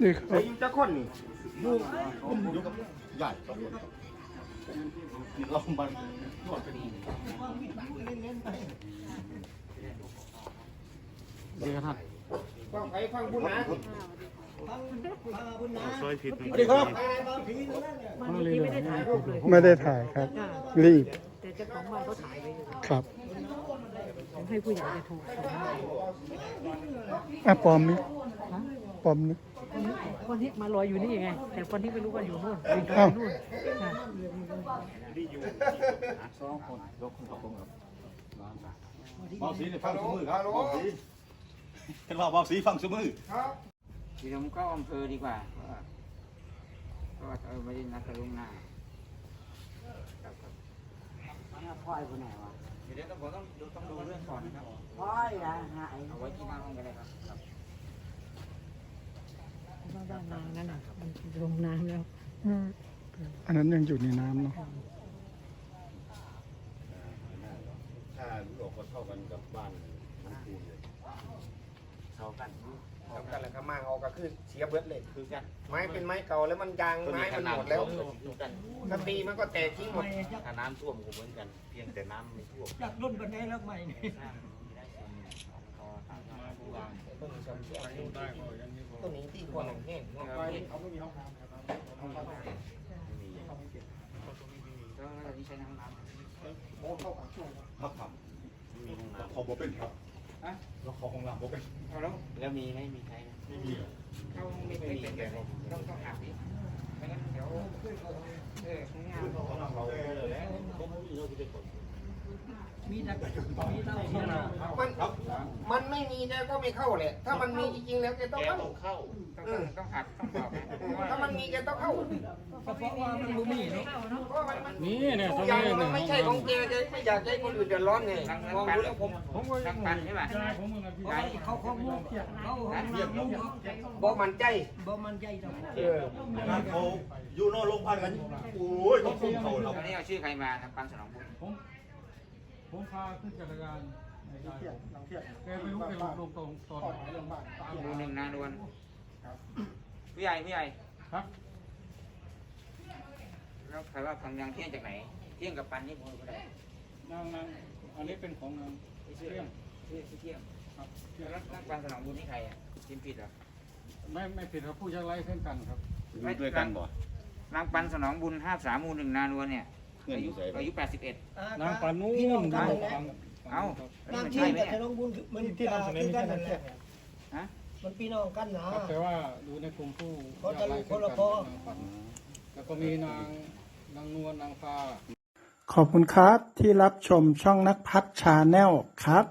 ครับดีครับนี่คไอ้รับอยู่จะคนนี่อยู่อยู่กับใหญ่ครับนี่เราบันเดี๋ยวท่านฟังไปฟังบุญนะซอยผิดสวัสดีครับมันเมื่อกี้ไม่ได้ถ่ายรูปเลย ไม่ได้ถ่ายครับ รีบแต่เจ้าของบ้านเขาถ่ายไว้อยู่ครับผมให้ผู้ใหญ่จะถูกส่งให้อะปลอมนี่ ปลอมนี่คนที่มารออยู่นี่ไง แต่คนที่ไม่รู้ว่าอยู่นู่นอยู่อ้าวนู่นค่ะสองคนยกขึ้นขอบคุณครับเบาสีเนี่ยฟังสมือครับเบาสีเห็นว่าเบาสีฟังสมือทีผมก็อำเภอดีกว่าเพราะว่าเพราะว่าเออไม่ได้นัดกับลุงหน้าครับครับพ่อยคนไหนวะเดี๋ยวต้องผมต้องดูต้องดูเรื่องก่อนนะครับพ่อยนะหายเอาไว้ที่หน้าห้องก็ได้ครับครับเพราะว่า บ้านนางนั่นน่ะมันลงน้ำแล้วอืมอันนั้นยังอยู่ในน้ำเนาะถ้าลูกก็เท่ากันกับบ้านมันคูนเลยเท่ากันทำกันแล้วก็มาเอาก็คือเสียเบิดเลยคือกันไม้เป็นไม้เก่าแล้วมันยางไม้มันหมดแล้วดูกันถ้าตีมันก็แตกทิ้งหมดถ้าน้ำท่วมก็เหมือนกัน เพียงแต่น้ำไม่ท่วมจากรุ่นบันไดแล้วใหม่นี่ตัวนี้ ที่คนหนึ่งแห้งงอกไปก็เราที่ใช้น้ำน้ำครับครับขอบอกเป็นครับเราขอของเราบอกเป็นเอาแล้วแล้วมีไหมมีใช้ไหมไม่มีเหรอเขาไม่ไม่เป็นแบบนี้ต้องต้องอาบดิไม่งั้นเดี๋ยวเออข้างหน้าของเราเลยแล้วมัน มันไม่มีแกก็ไม่เข้าแหละ ถ้ามันมีจริงๆแล้วแกต้องเข้าเข้าต้องต้องหัดต้องบอกนะเพราะว่าถ้ามันมีแกต้องเข้า เพราะว่ามันรู้มีเนาะเพราะมันมันนี่เนี่ยทุกอย่างมันไม่ใช่ของแกแกไม่อยากให้คนอื่นเดือดร้อนไงทางมองปันดูแล้วผมผมทางปันใช่ป่ะใช่เขาเขามุกเขาห้องน้ำมุกบอกมันใจ บ่มันใหญ่ดอกเอองานเขาอยู่นอกโรงพยาบาลกัน โอ้ยเขาคุ้มเขาเราตอนนี้เอาชื่อใครมาทางปันสนองบุญผม ผมพาขึ้นจักรยานในการแกไม่รู้ไปลงตรงตอนไหนตามหมู่หนึ่งนานวลผู้ใหญ่ผู้ใหญ่ครับแล้วใครว่าทางยังเที่ยงจากไหน เที่ยงกับปันนี่ผมก็ได้นางนางอันนี้เป็นของนางชื่อเที่ยงชื่อเที่ยงครับแล้วนักปันสนองบุญนี่ใครอะทีมผิดเหรอไม่ไม่ผิดครับผู้ยากไร้เช่นกันครับอยู่ด้วยกันบ่นางปันสนองบุญห้าสามหมู่หนึ่งนานวลเนี่ย เพื่อนอาอยุยู่ใส่อายุแปดสิบเอ็ดนางปานู่นนางฟังเอ้าน้ำมันที่ใช่ไหมแต่เนี่ยน้องบุญมันที่นำเสนอไม่ใช่นั่นแหละฮะมันพี่น้องกันนะ ครับแต่ว่าดูในกลุ่มผู้เขายาจะกไร้รู้คเช่นนละกันพอนางปันแล้วก็มีนางนางนวลนางฟ้าขอบคุณครับที่รับชมช่องนักพัฒชาแนลครับ